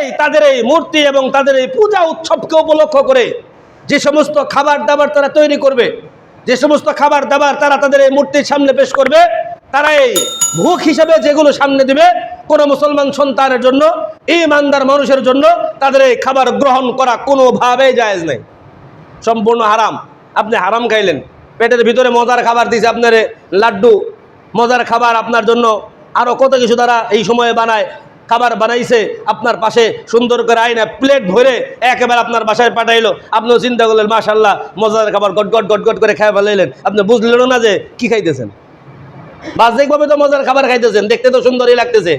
এই তাদের এই মূর্তি এবং তাদের এই পূজা উৎসবকে উপলক্ষ করে যে সমস্ত খাবার দাবার তারা তৈরি করবে, যে সমস্ত খাবার দাবার তারা তাদের এই মূর্তির সামনে পেশ করবে, তারা এই ভোগ হিসেবে যেগুলো সামনে দিবে, কোনো মুসলমান সন্তানের জন্য ইমানদার মানুষের জন্য তাদের এই খাবার গ্রহণ করা কোনোভাবেই জায়েজ নেই। সম্পূর্ণ হারাম। আপনি হারাম খাইলেন। পেটের ভিতরে মজার খাবার দিয়েছে আপনার, লাড্ডু, মজার খাবার আপনার জন্য আরও কত কিছু তারা এই সময়ে বানায়। খাবার বানাইছে, আপনার পাশে সুন্দর করে আইনা প্লেট ভরে একেবারে আপনার বাসায় পাঠাইলো। আপনিও চিন্তা করলেন মাশাল্লাহ মজার খাবার গট গট গট গট করে খাই ফেলাইলেন। আপনি বুঝলেন না যে কি খাইতেছেন। বাহ্যিকভাবে তো মজার খাবার খাইতেছেন, দেখতে তো সুন্দরই লাগতেছে।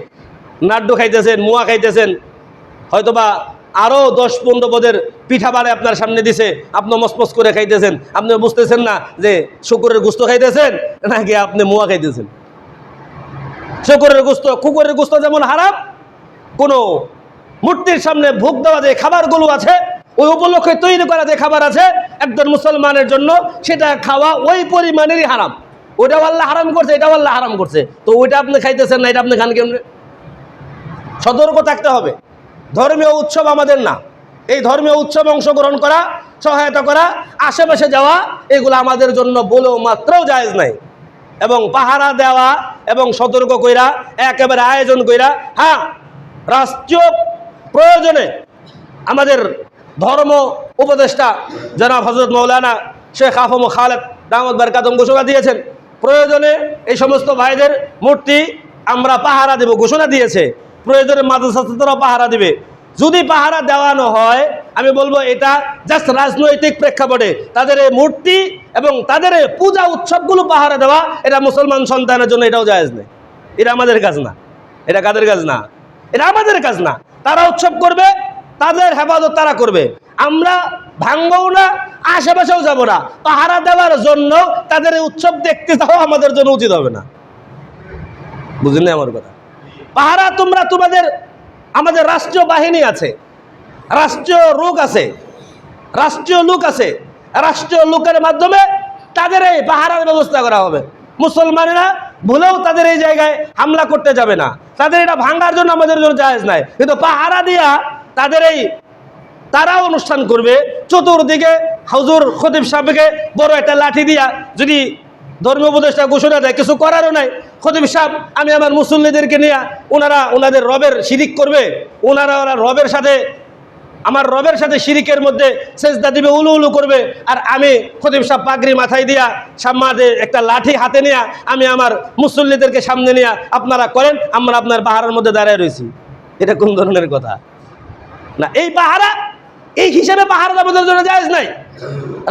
নাড্ডু খাইতেছেন, মুয়া খাইতেছেন, হয়তোবা আরও দশ পনেরো পদের পিঠা বানায় আপনার সামনে দিছে আপনি মসমস করে খাইতেছেন। আপনি বুঝতেছেন না যে শুকুরের গুস্ত খাইতেছেন নাকি আপনি মুয়া খাইতেছেন। শুকুরের গুস্ত, কুকুরের গুস্ত যেমন হারাম কোনো মূর্তির সামনে ভোগ দেওয়া যে খাবারগুলো আছে, ওই উপলক্ষে তৈরি করা যে খাবার আছে, একজন মুসলমানের জন্য সেটা খাওয়া ওই পরিমাণেরই হারাম। ওইটাও আল্লাহ হারাম করছে, এটাও আল্লাহ হারাম করছে। তো ওইটা আপনি খাইতেছেন না, এটা আপনি খান কেমনে? সতর্ক থাকতে হবে। ধর্মীয় উৎসব আমাদের না। এই ধর্মীয় উৎসব অংশগ্রহণ করা, সহায়তা করা, আশেপাশে যাওয়া, এগুলো আমাদের জন্য বলেও মাত্রও জায়েজ নাই। এবং পাহারা দেওয়া এবং সতর্ক কইরা, একেবারে আয়োজন কইরা হ্যাঁ রাষ্ট্রীয় প্রয়োজনে আমাদের ধর্ম উপদেষ্টা জনাব হজরত মৌলানা শেখ আফম খালেদ দামদ বারকাতম ঘোষণা দিয়েছেন। প্রয়োজনে এই সমস্ত ভাইদের মূর্তি আমরা পাহারা দেব, ঘোষণা দিয়েছে। প্রয়োজনে মাদ্রাসারাও পাহারা দিবে। যদি পাহারা দেওয়ানো হয়, আমি বলব এটা জাস্ট রাজনৈতিক প্রেক্ষাপটে তাদের এই মূর্তি এবং তাদের এই পূজা উৎসবগুলো পাহারা দেওয়া, এটা মুসলমান সন্তানের জন্য এটাও জায়েজ নেই এটা আমাদের কাজ না। এটা কাদের কাজ না? এটা আমাদের কাজ না। তারা উৎসব করবে, তাদের হেফাজত তারা করবে। আমরা ভাঙবও না, আশেপাশেও যাব না। পাহারা দেওয়ার জন্য তাদের উৎসব দেখতে যাওয়া আমাদের জন্য উচিত হবে না। বুঝলেন আমার কথা? পাহারা তোমরা তোমাদের, আমাদের রাষ্ট্রীয় বাহিনী আছে। রাষ্ট্রীয় রোগ আছে। রাষ্ট্রীয় লোক আছে। রাষ্ট্রীয় লোকের মাধ্যমে তাদের এই পাহারার ব্যবস্থা করা হবে। মুসলমানেরা ভুলেও তাদের এই জায়গায় হামলা করতে যাবে না। তাদের এটা ভাঙার জন্য আমাদের জন্য জায়েজ নাই। কিন্তু পাহারা দিয়া তাদের এই তারা অনুষ্ঠান করবে। চতুর্দিকে হাজুর খতিব সাহেবকে বড় একটা লাঠি দিয়া যদি ধর্মীয় উপদেষ্টা ঘোষণা দেয়, কিছু করারও নাই। খতিব সাহেব, আমি আমার মুসল্লিদেরকে নিয়ে ওনারা ওনাদের রবের শিরিক করবে। ওনারা ওরা রবের সাথে আমার রবের সাথে শিরিকের মধ্যে সেজদা দিবে, উলু উলু করবে। আর আমি খতিব সাহেব পাগড়ি মাথায় দিয়া সামাদে একটা লাঠি হাতে নিয়ে আমি আমার মুসল্লিদেরকে সামনে নিয়ে আপনারা করেন, আমরা আপনার পাহাড়ের মধ্যে দাঁড়ায় রয়েছি। এটা কোন ধরনের কথা? না, এই পাহারা এই হিসেবে পাহারা আমাদের জন্য জায়েজ নাই।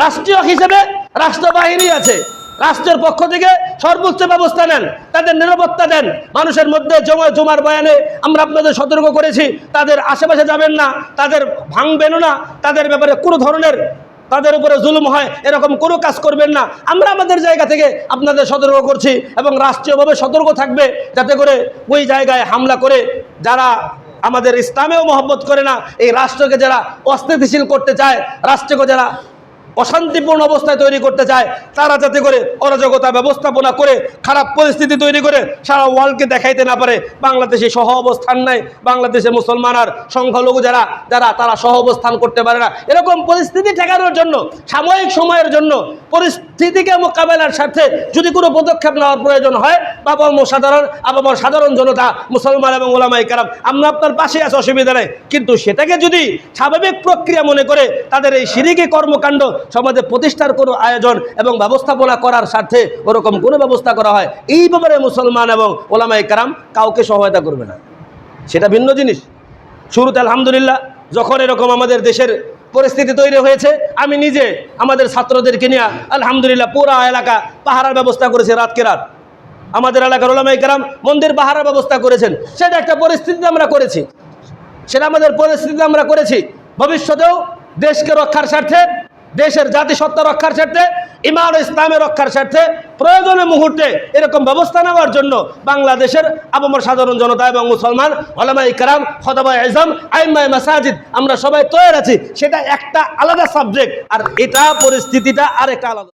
রাষ্ট্রীয় হিসেবে রাষ্ট্রবাহিনী আছে। রাষ্ট্রের পক্ষ থেকে সর্বোচ্চ ব্যবস্থা নেন, তাদের নিরাপত্তা দেন। মানুষের মধ্যে জমা জমার বয়ানে আমরা আপনাদের সতর্ক করেছি, তাদের আশেপাশে যাবেন না, তাদের ভাঙবেনও না, তাদের ব্যাপারে কোনো ধরনের তাদের উপরে জুলুম হয়, এরকম কোনো কাজ করবেন না। আমরা আমাদের জায়গা থেকে আপনাদের সতর্ক করছি এবং রাষ্ট্রীয়ভাবে সতর্ক থাকবে যাতে করে ওই জায়গায় হামলা করে যারা আমাদের ইসলামেও মহব্বত করে না, এই রাষ্ট্রকে যারা অস্থিতিশীল করতে চায়, রাষ্ট্রকে যারা অশান্তিপূর্ণ অবস্থায় তৈরি করতে চায়, তারা যাতে করে অরাজকতা ব্যবস্থাপনা করে, খারাপ পরিস্থিতি তৈরি করে, সারা ওয়ার্ল্ডকে দেখাইতে না পারে। বাংলাদেশে সহ অবস্থান নাই, বাংলাদেশে মুসলমান আর সংখ্যালঘু যারা যারা তারা সহ অবস্থান করতে পারে না। এরকম পরিস্থিতি ঠেকানোর জন্য, সাময়িক সময়ের জন্য পরিস্থিতিকে মোকাবেলার স্বার্থে যদি কোনো পদক্ষেপ নেওয়ার প্রয়োজন হয়, বাবা সাধারণ আবার সাধারণ জনতা, মুসলমান এবং ওলামাই কারাম, আমরা আপনার পাশে আছে, অসুবিধা নেই। কিন্তু সেটাকে যদি স্বাভাবিক প্রক্রিয়া মনে করে, তাদের এই সিরিকি কর্মকাণ্ড সমাজে প্রতিষ্ঠার কোনো আয়োজন এবং ব্যবস্থাপনা করার স্বার্থে ওরকম কোনো ব্যবস্থা করা হয়, এই ব্যাপারে মুসলমান এবং ওলামাই কারাম কাউকে সহায়তা করবে না। সেটা ভিন্ন জিনিস। শুরুতে আলহামদুলিল্লাহ, যখন এরকম আমাদের দেশের পরিস্থিতি তৈরি হয়েছে, আমি নিজে আমাদের ছাত্রদেরকে নিয়ে আলহামদুলিল্লাহ পুরা এলাকা পাহারার ব্যবস্থা করেছে রাতকে রাত। আমাদের এলাকার ওলামাই কারাম মন্দির পাহারার ব্যবস্থা করেছেন। সেটা একটা পরিস্থিতিতে আমরা করেছি। সেটা আমাদের পরিস্থিতিতে আমরা করেছি। ভবিষ্যতেও দেশকে রক্ষার স্বার্থে দেশের জাতিসত্তা রক্ষার স্বার্থে ইমান ইসলামের রক্ষার স্বার্থে, প্রয়োজনে মুহূর্তে এরকম ব্যবস্থা নেওয়ার জন্য বাংলাদেশের আবমর সাধারণ জনতা এবং মুসলমান হলামাই কারাম খদাবাই আজম আইমাই মাসাজিদ, আমরা সবাই তৈরি আছি। সেটা একটা আলাদা সাবজেক্ট আর এটা পরিস্থিতিটা আর আরেকটা আলাদা।